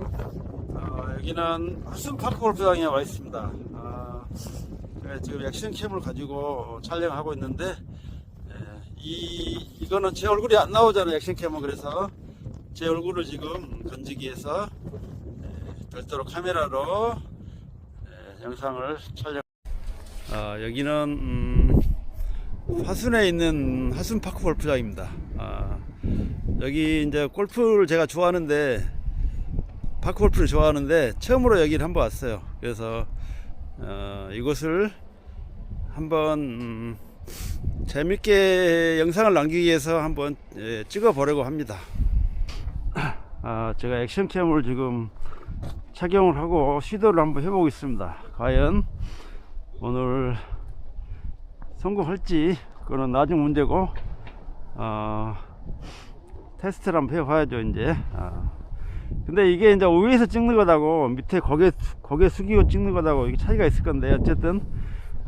어, 여기는 하순파크 골프장에 와 있습니다. 아, 네, 지금 액션캠을 가지고 촬영하고 있는데 예, 이 이거는 제 얼굴이 안 나오잖아요 액션캠은 그래서 제 얼굴을 지금 건지기 위해서 예, 별도로 카메라로 예, 영상을 촬영. 아, 여기는 음, 화순에 있는 하순 파크 골프장입니다. 아, 여기 이제 골프를 제가 좋아하는데 파크 골프를 좋아하는데 처음으로 여기를 한번 왔어요. 그래서 어, 이곳을 한번 음, 재밌게 영상을 남기기 위해서 한번 예, 찍어 보려고 합니다. 아, 제가 액션캠을 지금 착용을 하고 시도를 한번 해보겠습니다. 과연 오늘 성공할지 그거는 나중 문제고 어, 테스트를 한번 해봐야죠 이제. 아. 근데 이게 이제 위에서 찍는 거다고 밑에 고개 고개 숙이고 찍는 거다고 이게 차이가 있을 건데 어쨌든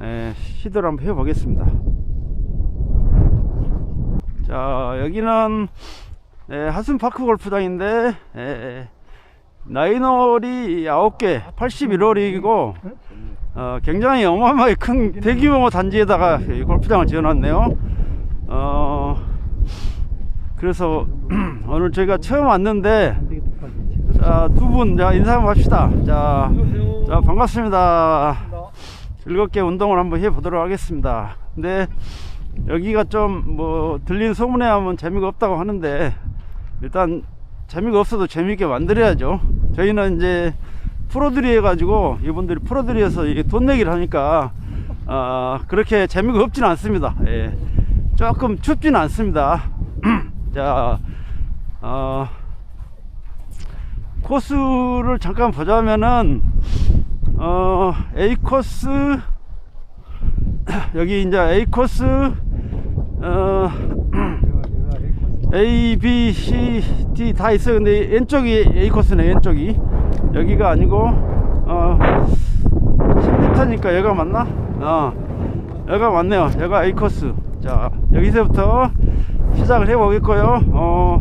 에, 시도를 한번 해보겠습니다. 자 여기는 에, 하순파크 골프장인데 에, 나인홀이 9개 81홀이고 어, 굉장히 어마어마하게 큰 대규모 단지에다가 이 골프장을 지어놨네요. 어, 그래서 오늘 저희가 처음 왔는데 자, 두 분, 자, 인사 한번 합시다. 자, 자, 반갑습니다. 즐겁게 운동을 한번 해보도록 하겠습니다. 근데 여기가 좀 뭐 들린 소문에 하면 재미가 없다고 하는데 일단 재미가 없어도 재미있게 만들어야죠. 저희는 이제 프로들이 해가지고 이분들이 프로들이어서 이게 돈 내기를 하니까 아 그렇게 재미가 없지는 않습니다. 예. 조금 춥지는 않습니다. 자, 어, 코스를 잠깐 보자면은 어 A 코스 여기 이제 A 코스 어 A, B, C, D 다 있어요. 근데 왼쪽이 A 코스네 왼쪽이 여기가 아니고 어 10m니까 여기가 맞나? 어 여기가 맞네요. 여기가 A 코스. 자 여기서부터 시작을 해보겠고요. 어.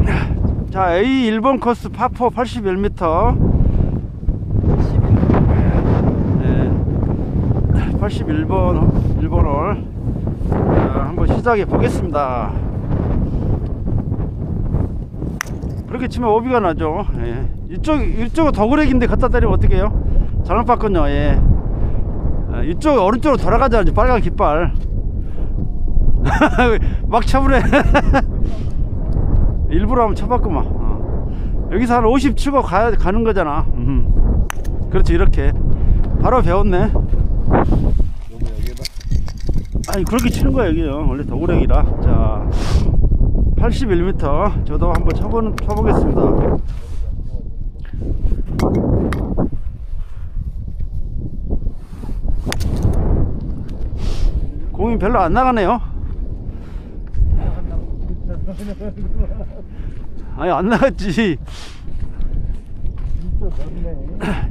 자, A 1번 코스 파포 81m. 네. 81번 1번 홀. 자, 한번 시작해 보겠습니다. 그렇게 치면 오비가 나죠. 예. 이쪽 이쪽은 더그렉인데 갖다 때리면 어떻게 해요? 잘못 봤군요. 예. 아, 이쪽 오른쪽으로 돌아가자. 빨간 깃발. 막 쳐버려. 일부러 한번 쳐봤구만. 어. 여기서 한 50 치고 가야 가는 거잖아. 음. 그렇지 이렇게 바로 배웠네. 아니 그렇게 치는 거야 여기요. 원래 도구렉이라. 자, 81m. 저도 한번 쳐보 쳐보겠습니다. 공이 별로 안 나가네요. 아니 안 나갔지.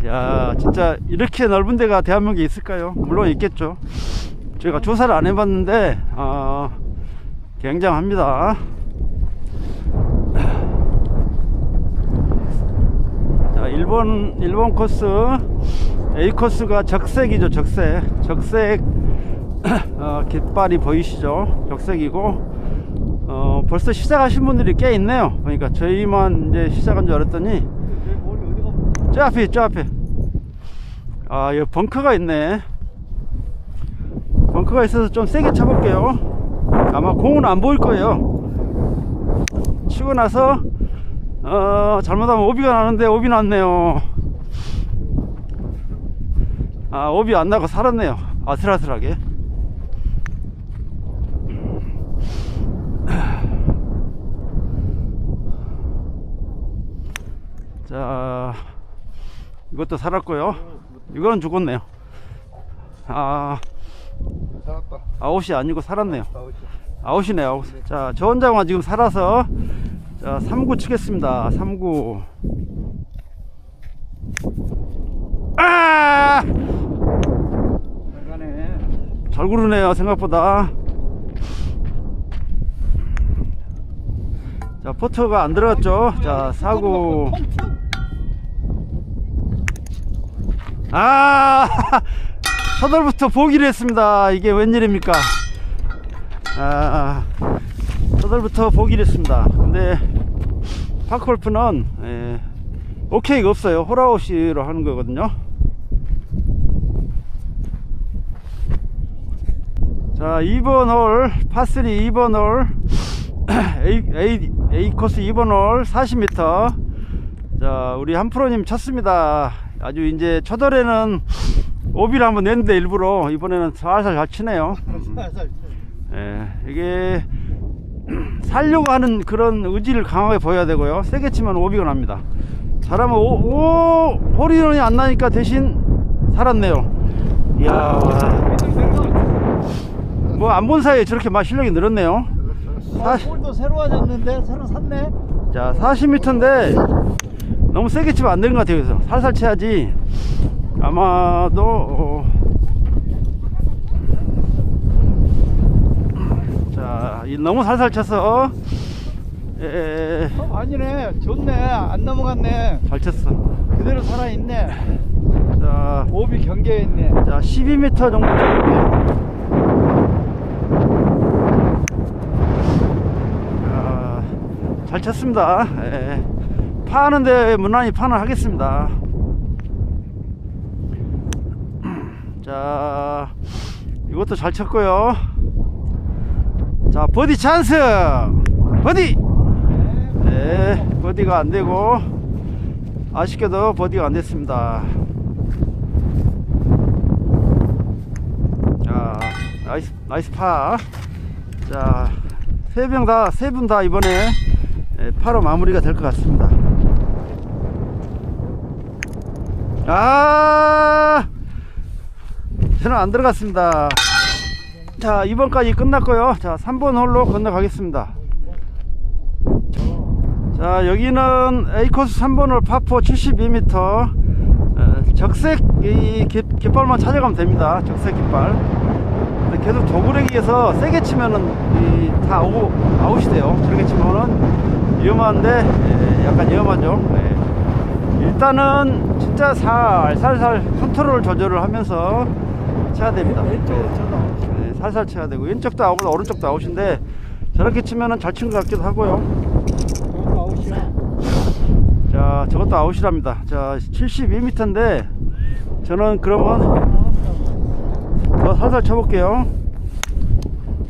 야 진짜 이렇게 넓은 데가 대한민국에 있을까요? 물론 있겠죠. 제가 조사를 안 해봤는데 어, 굉장합니다. 자 1번 1번 코스 A 코스가 적색이죠 적색. 적색 어, 깃발이 보이시죠? 적색이고 어, 벌써 시작하신 분들이 꽤 있네요. 그러니까 저희만 이제 시작한 줄 알았더니 저 앞에 저 앞에 아 여기 벙커가 있네. 벙커가 있어서 좀 세게 쳐볼게요. 아마 공은 안 보일 거예요. 치고 나서 어, 잘못하면 오비가 나는데 오비 났네요. 아 오비 안 나고 살았네요. 아슬아슬하게. 자, 이것도 살았고요. 이거는 죽었네요. 아, 살았다. 아웃이 아니고 살았네요. 아웃이. 아웃이네요. 아웃. 자, 저 혼자만 지금 살아서 자, 3구 치겠습니다. 3구. 아! 잘 구르네요. 생각보다. 자, 포터가 안 들어갔죠. 자, 4구. 아 서덜부터 보기로 했습니다. 이게 웬일입니까? 아 서덜부터 보기로 했습니다. 근데 파크골프는 예, 오케이가 없어요. 홀아웃이로 하는 거거든요. 자 2번 홀 파3 2번 홀 A, A, A 코스 2번 홀 40m 자 우리 한프로님 쳤습니다 아주 이제 첫월에는 오비를 한번 냈는데 일부러 이번에는 살살 잘 치네요. 예, 이게 살려고 하는 그런 의지를 강하게 보여야 되고요. 세게 치면 오비가 납니다. 잘하면 오, 오 홀인원이 안 나니까 대신 살았네요. 이야. 뭐 안 본 사이에 저렇게 막 실력이 늘었네요. 아, 볼도 새로워졌는데 새로 샀네. 자 40m인데 너무 세게 치면 안 되는 것 같아요 그래서 살살 쳐야지 아마도 어, 자 이- 너무 살살 쳐서 에, 어, 아니네. 좋네. 안 넘어갔네. 잘 쳤어 그대로 살아있네. 자, 오비 경계했네. 자 12m 정도 자, 잘 쳤습니다 예. 파는데 무난히 파는 하겠습니다. 자 이것도 잘 쳤고요. 자 버디 찬스! 버디! 네 버디가 안되고 아쉽게도 버디가 안됐습니다. 자 나이스 나이스 파자 세 명 다 세 분 다 이번에 예, 파로 마무리가 될 것 같습니다 아 저는 안 들어갔습니다. 자 2번까지 끝났고요. 자 3번 홀로 건너가겠습니다. 자 여기는 A코스 3번 홀 파포 72m 어, 적색 이 깃- 깃발만 찾아가면 됩니다. 적색 깃발. 계속 도구레기에서 세게 치면은 이, 다 아웃, 아웃이 돼요. 저렇게 치면은 위험한데 예, 약간 위험하죠. 예. 일단은 진짜 살 살살 컨트롤 조절을 하면서 쳐야 됩니다. 왼쪽으로 쳐다. 네, 살살 쳐야 되고. 왼쪽도 아웃 오른쪽도 아웃인데 저렇게 치면은 잘 친 것 같기도 하고요. 여기 아웃이야. 자 저것도 아웃이랍니다. 자 72m인데 저는 그러면 더 살살 쳐볼게요.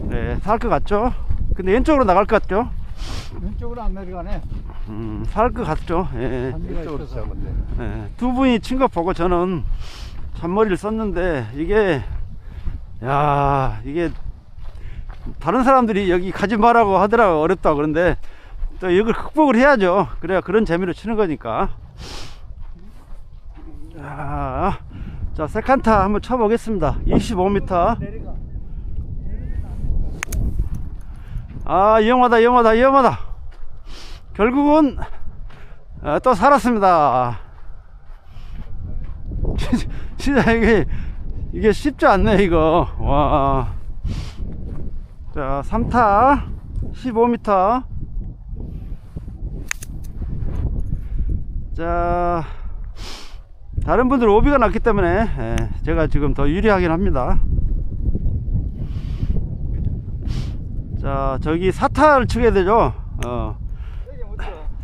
네살 것 같죠? 근데 왼쪽으로 나갈 것 같죠? 왼쪽으로 안 내려가네. 음, 살 것 같죠? 예. 있어서. 예, 두 분이 친 거 보고 저는 잔머리를 썼는데 이게 야 이게 다른 사람들이 여기 가지 마라고 하더라고 어렵다고 그런데 또 이걸 극복을 해야죠. 그래야 그런 재미로 치는 거니까. 자, 자 세칸타 한번 쳐보겠습니다. 25m 내려가. 아 위험하다 위험하다 위험하다 결국은 아, 또 살았습니다. 진짜- 이게 이게 쉽지 않네 이거. 와 자 3타 15m 자 다른 분들 오비가 났기 때문에 예, 제가 지금 더 유리하긴 합니다. 자 저기 사타를 치게 되죠. 어.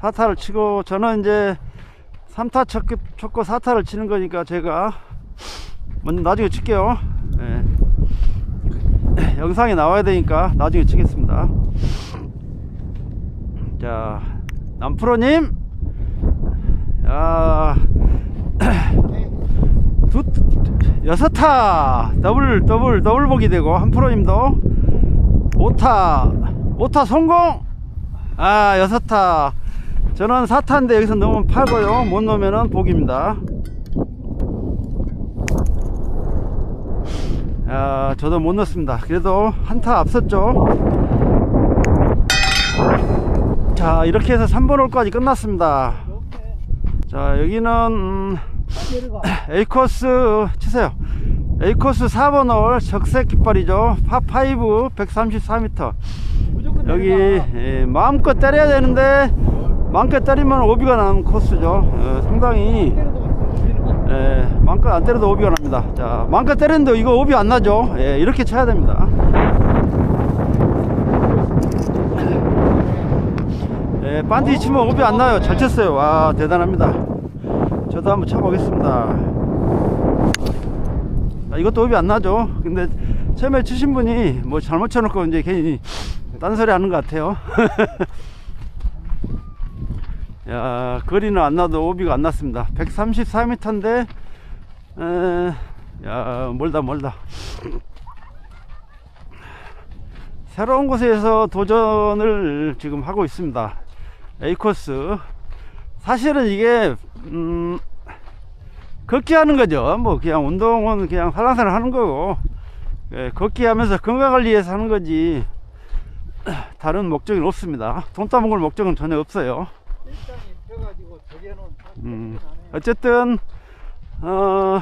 사타를 치고 저는 이제 3타 쳤고, 쳤고 4타를 치는 거니까 제가 먼저 나중에 칠게요. 예. 영상이 나와야 되니까 나중에 치겠습니다. 자 남프로님. 야. 두, 여섯 타. 더블 더블 더블 보기 되고 한 프로님도. 5타. 5타 성공. 아 여섯 타 저는 4타인데 여기서 넣으면 파고요 못 넣으면은 복입니다 아 저도 못 넣습니다 그래도 한타 앞섰죠 자 이렇게 해서 3번 홀까지 끝났습니다. 자 여기는 음. A코스 치세요 A코스 4번 홀 적색 깃발이죠 파5 134m 무조건 여기. 예, 마음껏 때려야 되는데 때리면 오비가 나는 코스죠 어, 상당히. 예, 마음껏 안 때려도 오비가 납니다. 자, 마음껏 때렸는데 이거 오비 안 나죠? 예, 이렇게 쳐야 됩니다. 예, 반디 치면 오비 안 나요. 잘 쳤어요. 와, 대단합니다. 저도 한번 쳐보겠습니다. 자, 이것도 오비 안 나죠? 근데 처음에 치신 분이 뭐 잘못 쳐놓고 이제 괜히 딴소리 하는 것 같아요. 야, 거리는 안 나도 오비가 안 났습니다. 134m인데, 에, 야, 멀다, 멀다. 새로운 곳에서 도전을 지금 하고 있습니다. A코스. 사실은 이게, 음, 걷기 하는 거죠. 뭐, 그냥 운동은 그냥 살랑살랑 하는 거고, 예, 걷기 하면서 건강 관리해서 하는 거지, 다른 목적은 없습니다. 돈 따먹을 목적은 전혀 없어요. 일장이 펴가지고 저기에는 음, 어쨌든 어,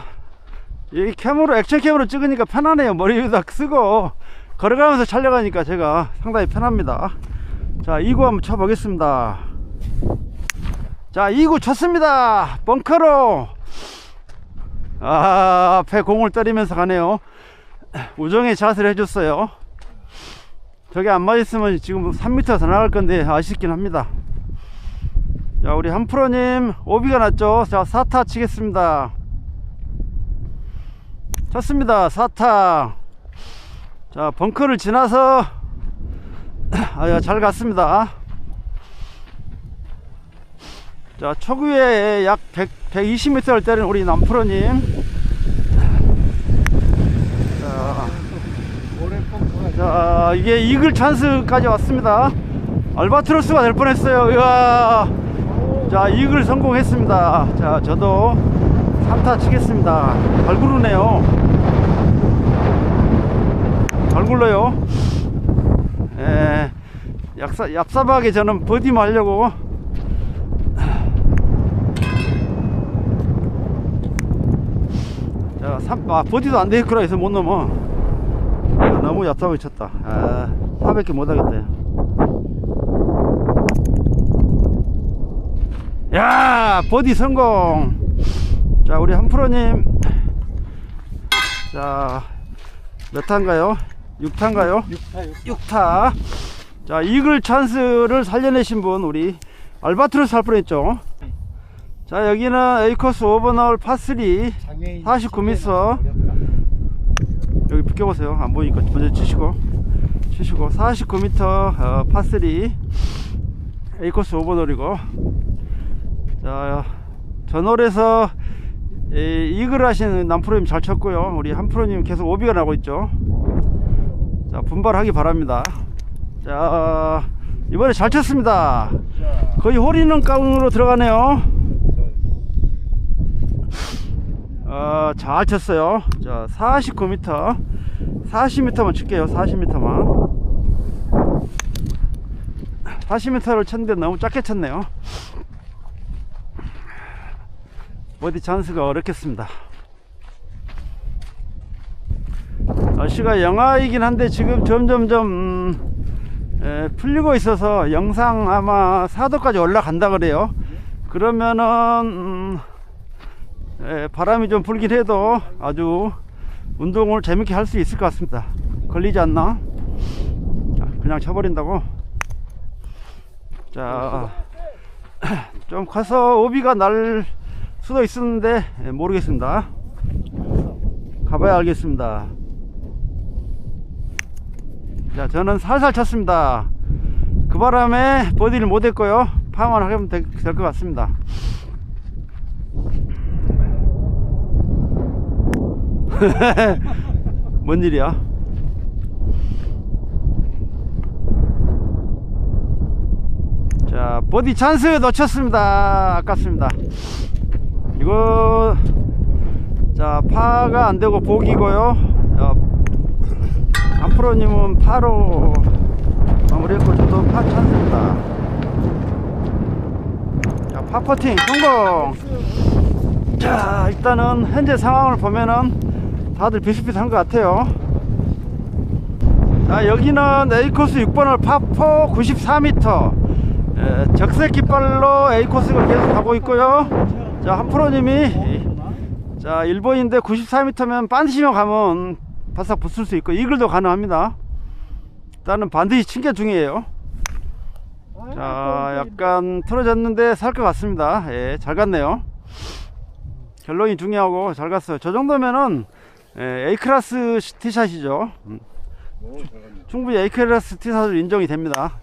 이 캠으로 액션 캠으로 찍으니까 편하네요. 머리 위에다 쓰고 걸어가면서 촬영하니까 제가 상당히 편합니다. 자, 2구 한번 쳐보겠습니다. 자, 2구 쳤습니다. 벙커로. 아, 앞에 공을 때리면서 가네요. 우정의 샷을 해줬어요. 저게 안 맞았으면 지금 3m 더 나갈 건데 아쉽긴 합니다. 자 우리 한프로님 오비가 났죠? 자 4타 치겠습니다. 쳤습니다 4타. 자 벙커를 지나서 아야 잘 갔습니다. 자 초구에 약 100, 120m를 때린 우리 남프로님. 자, 자 이게 이글 찬스까지 왔습니다. 알바트로스가 될 뻔했어요. 이야 자 이글 성공했습니다. 자 저도 3타 치겠습니다. 잘 구르네요. 잘 굴러요. 에, 얍사, 얍삽하게 저는 버디만 하려고. 자, 삼, 아, 버디도 안 되겠구나 해서 못 넘어. 이거 너무 얍삽하게 쳤다. 아, 400개 못하겠다 야 버디 성공. 자 우리 한프로님. 자몇 타인가요? 6타인가요? 6타. 6타 6타 자 이글 찬스를 살려내신 분 우리 알바트로스 할 뻔했죠? 자 여기는 A코스 오버널 파3 장애인 49m. 여기 비켜보세요. 안 보이니까 먼저 치시고. 치시고 49m 어, 파3 A코스 오버널이고 자 전월에서 이, 이글 하시는 남프로님 잘 쳤고요. 우리 한프로님 계속 오비가 나고 있죠. 자 분발하기 바랍니다. 자 이번에 잘 쳤습니다. 거의 홀이는 가운으로 들어가네요. 어, 잘 쳤어요. 자 49m 40m만 칠게요. 40m만. 40m를 쳤는데 너무 작게 쳤네요 어디 찬스가 어렵겠습니다. 날씨가 영하이긴 한데 지금 점점점 음, 에, 풀리고 있어서 영상 아마 4도까지 올라간다 그래요. 그러면은 음, 에, 바람이 좀 불긴 해도 아주 운동을 재밌게 할 수 있을 것 같습니다. 걸리지 않나? 자, 그냥 쳐버린다고? 자 좀 커서 오비가 날 수도 있었는데 예, 모르겠습니다. 가봐야 알겠습니다. 자 저는 살살 쳤습니다. 그 바람에 버디를 못했고요. 파만 하면 될 것 같습니다. 뭔 일이야? 자 버디 찬스 놓쳤습니다. 아깝습니다 이거 자 파가 안되고 복이고요. 자, 안프로님은 파로 마무리했고 저도 파 찬스입니다. 자 파퍼팅 성공! 자 일단은 현재 상황을 보면은 다들 비슷비슷한 것 같아요. 자 여기는 A코스 6번을 파포 94m 예, 적색 깃발로 A코스가 계속 가고 있고요 자 한프로님이 자, 1번인데 94m면 반드시만 가면 바싹 붙을 수 있고 이글도 가능합니다. 일단은 반드시 친게 중이에요. 자, 약간 틀어졌는데 살 것 같습니다. 예, 잘 갔네요. 결론이 중요하고 잘 갔어요. 저 정도면은 예, A클래스 티샷이죠. 음. 충분히 A클래스 티샷으로 인정이 됩니다.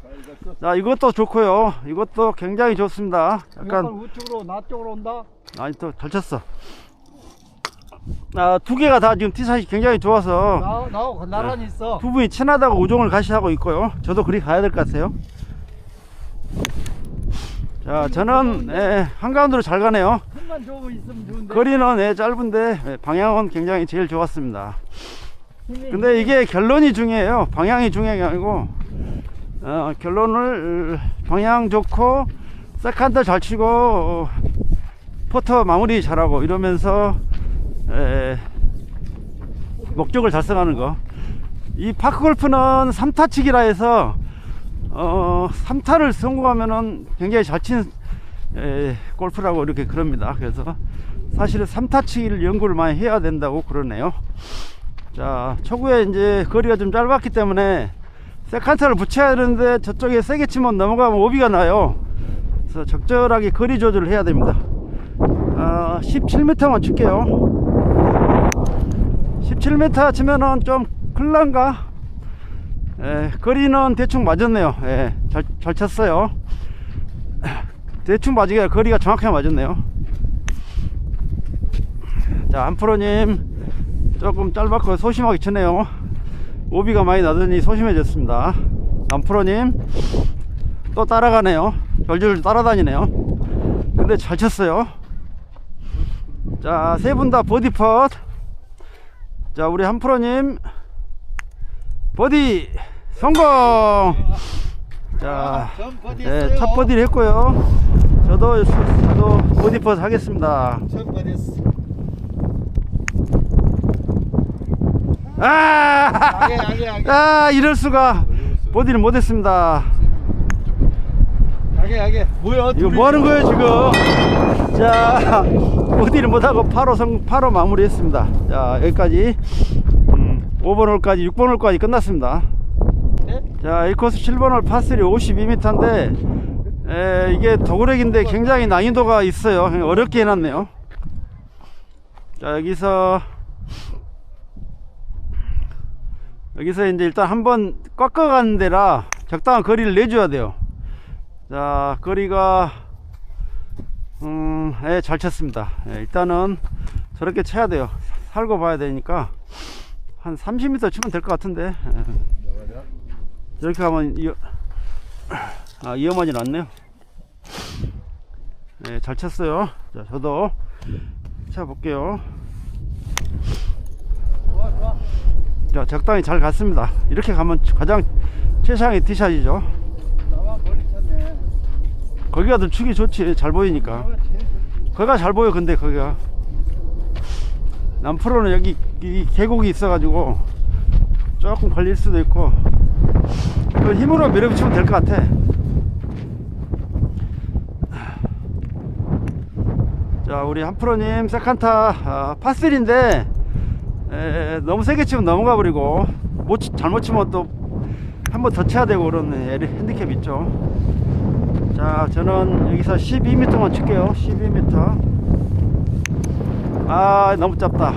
자, 이것도 좋고요. 이것도 굉장히 좋습니다. 약간 우측으로 나 쪽으로 온다. 아니 또잘 쳤어. 아, 두 개가 다 지금 티샷이 굉장히 좋아서 나 나하고 나란히 있어. 두 분이 친하다고 우종을 가시하고 있고요. 저도 그리 가야 될 것 같아요. 자, 저는 예, 한가운데로 잘 가네요. 힘만 좋으면 있으면 좋은데. 거리는 예, 짧은데 예, 방향은 굉장히 제일 좋았습니다. 근데 이게 결론이 중요해요. 방향이 중요한 게 아니고 어, 결론을 방향 좋고 세컨드 잘 치고 어, 포터 마무리 잘하고 이러면서 에, 목적을 달성하는 거. 이 파크 골프는 3타 치기라 해서 어, 3타를 성공하면은 굉장히 잘 친 골프라고 이렇게 그럽니다. 그래서 사실은 3타 치기를 연구를 많이 해야 된다고 그러네요. 자, 초구에 이제 거리가 좀 짧았기 때문에 세컨타를 붙여야 되는데 저쪽에 세게 치면 넘어가면 오비가 나요. 그래서 적절하게 거리 조절을 해야 됩니다. 아, 17m만 칠게요. 17m 치면은 좀 클란가? 예, 거리는 대충 맞았네요. 예, 잘, 잘 쳤어요. 대충 맞으게 거리가 정확하게 맞았네요. 자, 안프로님 조금 짧았고 소심하게 치네요. 오비가 많이 나더니 소심해졌습니다. 남프로님 또 따라가네요. 졸졸 따라다니네요. 근데 잘 쳤어요. 자, 세 분 다 버디 펫. 자, 우리 한프로님 버디 성공. 자, 전 버디 네. 첫 버디를 했고요. 저도 저도 버디 펫 하겠습니다. 전 버디 했어. 아! 아 이럴 수가 버디를 못했습니다. 아게 아게. 뭐야? 이거 뭐 하는 거예요 지금? 자 버디를 못하고 8호 성 8호 마무리했습니다. 자 여기까지 음, 5번 홀까지 6번 홀까지 끝났습니다. 네? 자이 코스 7번 홀 파스리 52m인데 에, 이게 도그렉인데 굉장히 난이도가 있어요. 어렵게 해놨네요. 자 여기서 여기서 이제 일단 한번 꺾어가는 데라 적당한 거리를 내줘야 돼요. 자, 거리가 음, 예, 잘 쳤습니다. 예, 일단은 저렇게 쳐야 돼요. 살고 봐야 되니까 한 30m 치면 될 것 같은데 예, 저렇게 가면 위, 아, 위험하진 않네요. 예, 잘 쳤어요. 자, 저도 쳐 볼게요. 좋아 좋아. 자, 적당히 잘 갔습니다. 이렇게 가면 가장 최상의 티샷이죠. 거기가 더 축이 좋지. 잘 보이니까. 거기가 잘 보여, 근데 거기가. 남프로는 여기 이 계곡이 있어가지고 조금 걸릴 수도 있고. 그 힘으로 밀어붙이면 될 것 같아. 자, 우리 한프로님 세칸타 아, 파3인데 에, 너무 세게 치면 넘어가 버리고 못 치- 잘못 치면 또 한 번 더 쳐야 되고 그런 애- 핸디캡 있죠. 자, 저는 여기서 12m만 칠게요. 12m. 아, 너무 짧다.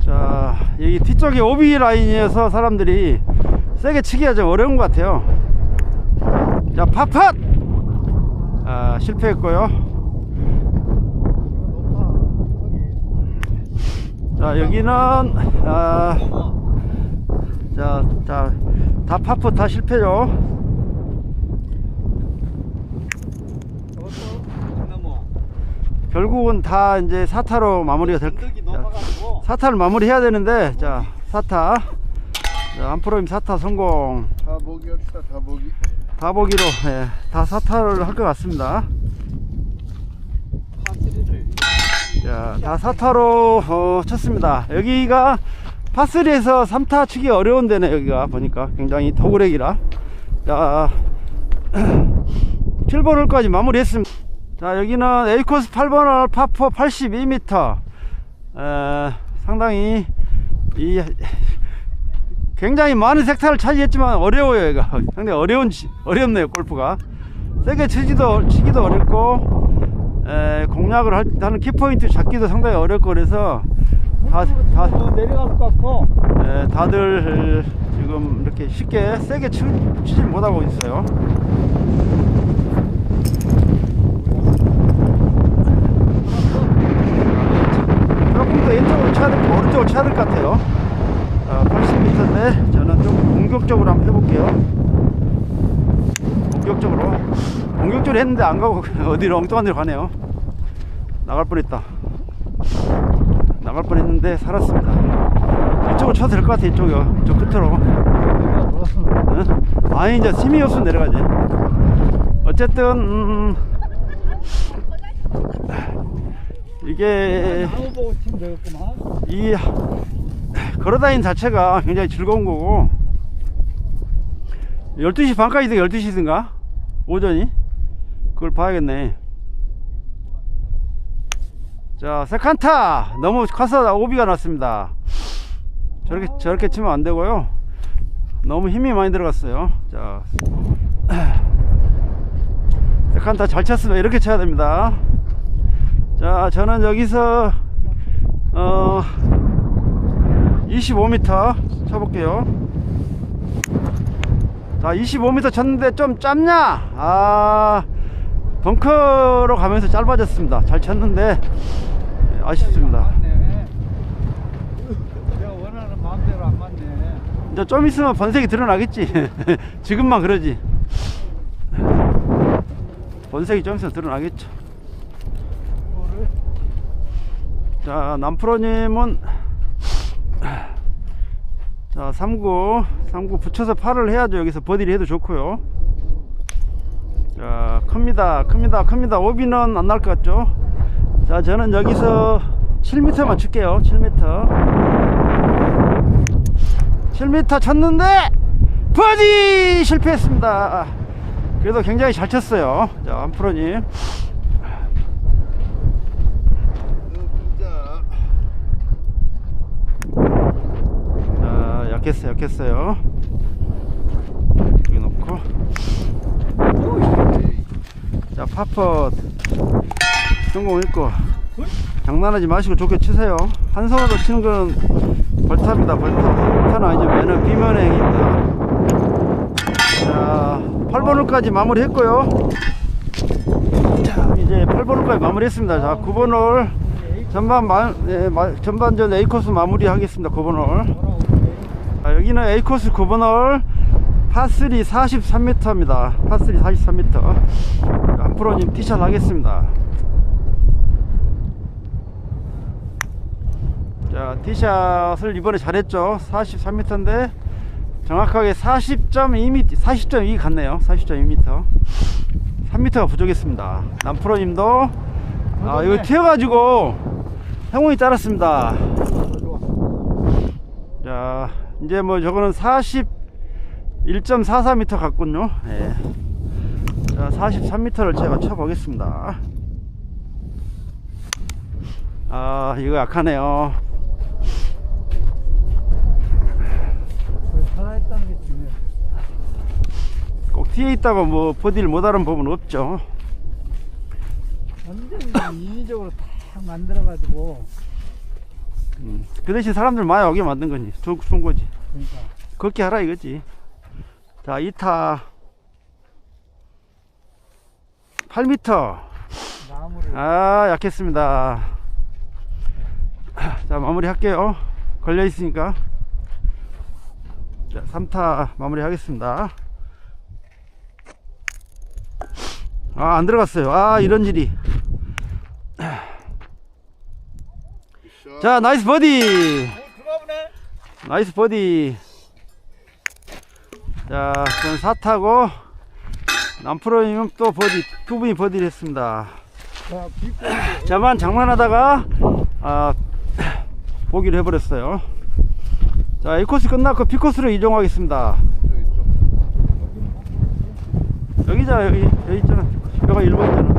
자, 여기 뒤쪽이 오비 라인이어서 사람들이 세게 치기가 좀 어려운 것 같아요. 자, 파팟! 아, 실패했고요. 높아. 거기. 자, 여기는, 아, 자, 자, 다 파프 다 실패죠. 결국은 다 이제 사타로 마무리가 될. 사타를 마무리해야 되는데, 자, 사타. 자, 안프로임 사타 성공. 다 보기 합시다. 다 보기. 다 보기로, 예, 다 사타를 할 것 같습니다. 자, 다 사타로 어, 쳤습니다. 여기가 파3에서 3타 치기 어려운 데네, 여기가 보니까. 굉장히 도그렉이라. 자, 7번 홀까지 마무리했습니다. 자 여기는 A코스 8번 홀 파포 82m 에, 상당히 이 굉장히 많은 섹터를 차지했지만 어려워요 얘가 상당히 어려운 치- 어렵네요 골프가 세게 치기도 치기도 어렵고 에, 공략을 할, 하는 키포인트 잡기도 상당히 어렵고 그래서 다, 다, 어, 내려갈 것 같고. 에, 다들 지금 이렇게 쉽게 세게 치, 치질 못하고 있어요 조금 더 왼쪽으로 쳐야 될, 오른쪽으로 쳐야 될 것 같아요. 어, 80m인데 저는 좀 공격적으로 한번 해볼게요. 공격적으로. 공격적으로 했는데 안 가고 어디로 엉뚱한 데로 가네요. 나갈 뻔했다. 나갈 뻔했는데 살았습니다. 이쪽으로 쳐도 될 것 같아, 이쪽이요. 저 끝으로. 응? 아니, 이제 없으면 내려가지. 어쨌든, 음, 이게. 이 걸어다니는 자체가 굉장히 즐거운 거고 12시 반까지 든 12시든가 오전이 그걸 봐야겠네. 자 세칸타! 너무 커서 오비가 났습니다. 저렇게 저렇게 치면 안 되고요. 너무 힘이 많이 들어갔어요. 자. 세칸타 잘 쳤으면 이렇게 쳐야 됩니다. 자 저는 여기서 어 25m 쳐볼게요. 자 25m 쳤는데 좀 짧냐? 아 벙커로 가면서 짧아졌습니다. 잘 쳤는데 아쉽습니다. 맞네. 내가 원하는 마음대로 안 맞네. 이제 좀 있으면 번색이 드러나겠지. 지금만 그러지. 번색이 좀 있으면 드러나겠죠. 자 남프로님은 자 3구 3구 붙여서 팔을 해야죠. 여기서 버디를 해도 좋고요 자 큽니다 큽니다 큽니다. 오비는 안 날 것 같죠? 자 저는 여기서 7m만 칠게요. 7m 7m 쳤는데 버디 실패했습니다. 그래도 굉장히 잘 쳤어요. 자 한프로님. 자 약했어요 약했어요. 여기 놓고. 자 파펫 성공했고 장난하지 마시고 좋게 치세요. 한 손으로 치는 건 벌탑이다 벌탑. 벌타는 아니죠 얘는 비면행입니다. 자 8번홀까지 마무리 했고요. 자 이제 8번홀까지 마무리 했습니다. 자 9번홀 전반 마, 예, 마, 전반전 A코스 마무리 하겠습니다 9번홀. 아, 여기는 A코스 9번홀 파3 43m입니다. 파3 43m 앞으로님 티샷 하겠습니다. 자 티샷을 이번에 잘했죠. 43m인데 정확하게 40.2m 40.2 같네요. 40.2m 3m가 부족했습니다. 남프로님도. 아 이거 튀어가지고 형원이 따랐습니다. 자 이제 뭐 저거는 41.44m 같군요. 예. 자 43m를 제가 쳐 보겠습니다. 아 이거 약하네요. 그 살아있다는 게 중요해. 꼭 뒤에 있다고 뭐 버디를 못 하는 법은 없죠. 완전히 인위적으로 딱 만들어가지고. 음, 그 대신 사람들 많이 오게 만든 거지 좋은, 좋은 거지. 그러니까. 그렇게 하라 이거지 자 2타. 8m 나무를 아 약했습니다. 자 마무리 할게요. 걸려 있으니까. 자 3타 마무리 하겠습니다. 아 안 들어갔어요. 아 이런 일이. 자 나이스 버디. 나이스 버디 자 저는 4타고 남프로님은 또 버디 두 분이 버디를 했습니다. 자, 비꼬 저만 장난하다가 아 보기를 해버렸어요. 자 A코스 끝났고 B코스로 이동하겠습니다. 여기잖아 여기. 여기 있잖아. 여기가 1번 있잖아